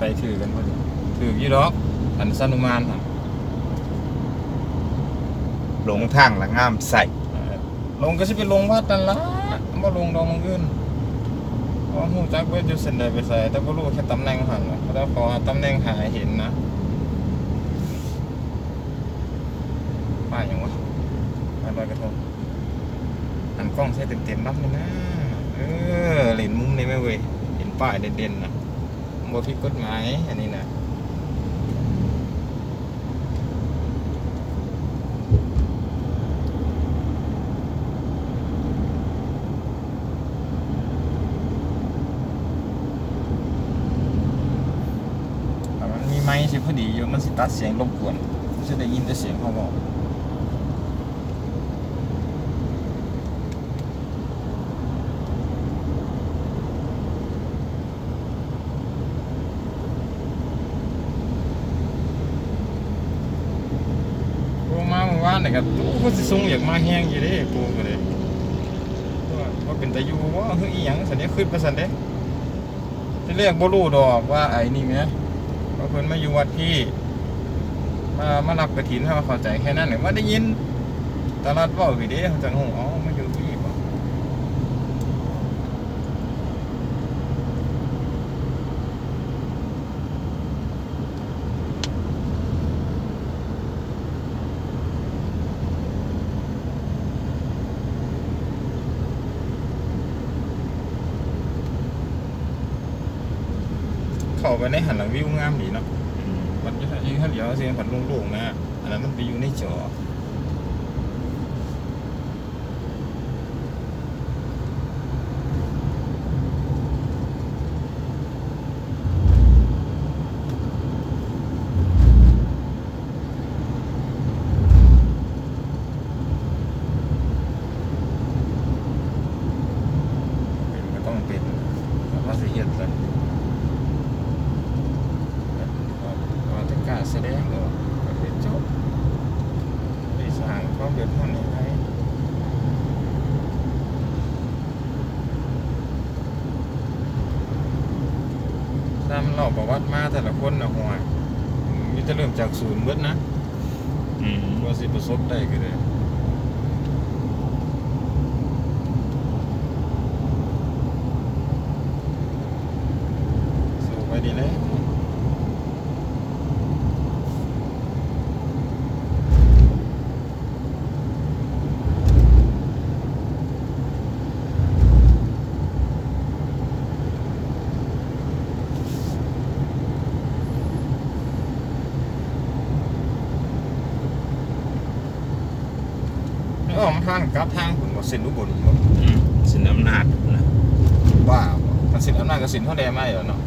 ไปถือกันพอดีถือยี่ดอกอันสนุมานค่ะหลงทางละงามใส่ลงก็สิไปลงวัดนั่นละบ่ลงดอกมังอื่นเพราะฮู้จักเวทอยู่เส้นใดไปใส่แต่บ่รู้แค่ตำแหน่งหันน่ะเพราะถ้าขอตำแหน่งหาให้เห็นนะป้ายหยังวะป้ายลอยกระทงหันกล้องใช้เต็มๆรับเลยนะ เออเห็นมุมนี้ไหมเว้ยเห็นป้ายเด่นๆนะ บ่ผิดกฎหมายอันนี้นะแต่มันมีไม้สิพอดีอยู่มันสิตัดเสียงรบกวนมันจะได้ยินแต่เสียงเขาบอก ปูมาเมื่อวานนี่ก็ตู้ก็สิสูงอยากมาแห้งอยู่เด้ปูก็เลยว่าเป็นตาอยู่ว่าเฮ้ยอีหยังสันนี้ขึ้นไปสันเด้ที่เรียกบ่รู้ดอกว่าไอ้นี่ไหมว่าเพิ่นมาอยู่วัดพี่ มามารับกระถินให้มาเข้าใจแค่นั้นแหลยว่าได้ยินตลาดว่าอยู่เด้เขาจังฮู้อ๋อมาอยู่พี่บ่ เข้าไปในหันหลังวิวงามดีเนาะมันจะยิงถ้าเดี๋ยวเสียงผันโล่งๆนะอันนั้นมันไปอยู่ในจอเป็นก็ต้องเป็นแล้วก็สิเฮ็ดกันว่าจะกล้าแสดงเหรอก็เป็นจบได้สร้างความเดือดร้อนให้ใครตาม เราประวัติมาแต่ละคนนะห่วยมีแต่เริ่มจากศูนย์เบิดนะอืมว่าสิประสบได้ก็เลยสู้ไปดีเลย นี่ออกมาทางกลับทางผมว่าเส้นอุบลบ่อืมสินอำนาจนะบ้าบ่มันสินอำนาจกับสินเท่าใดไม่เหรอเนาะ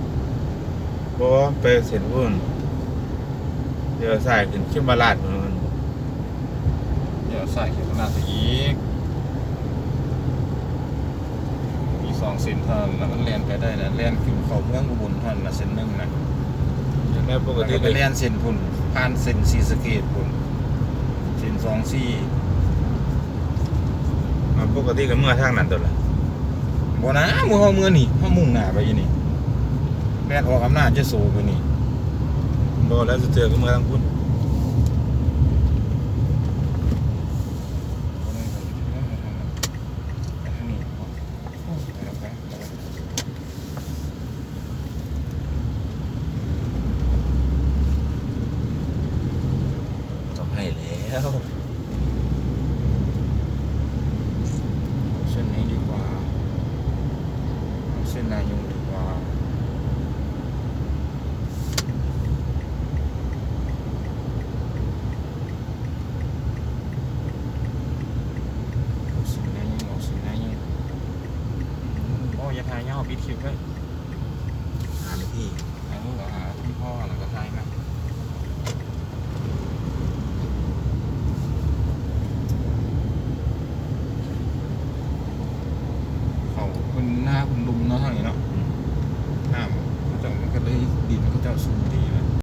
เพราะว่าไปเส้นพุ่นเดี๋ยวสายขึ้นขึ้นมาลาดมันเดี๋ยวใส่เขียนอำนาจไปอีกมีสองเส้นเท่านั้นแล้วมันเลียนไปได้นะเลียนขึ้นเขาเมืองอุบลเท่านั้นนะเส้นหนึ่งนะอย่างนี้ปกแล้วติก็ไปก็เลียนเส้นพุ่นผ่านเส้นสีสะเกตพุ่นเส้นสองสี่มัน ปกติก็เมื่อทางนั้นตัวละบ่นะมือเขาเมื่อนี่เขามุ่งหน้าไปอีนี่แม่นออกอำนาจจะโซไปนี่บ่แล้วจะเจอก็เมื่อทางพุ่นต้องให้แล้ว เส้นนี้ดีกว่าเส้ นายงดีกว่าเอาเส้นนายงเอาเส้นนายงโอ้ยอย่าทายเงาปิดคลิปไว้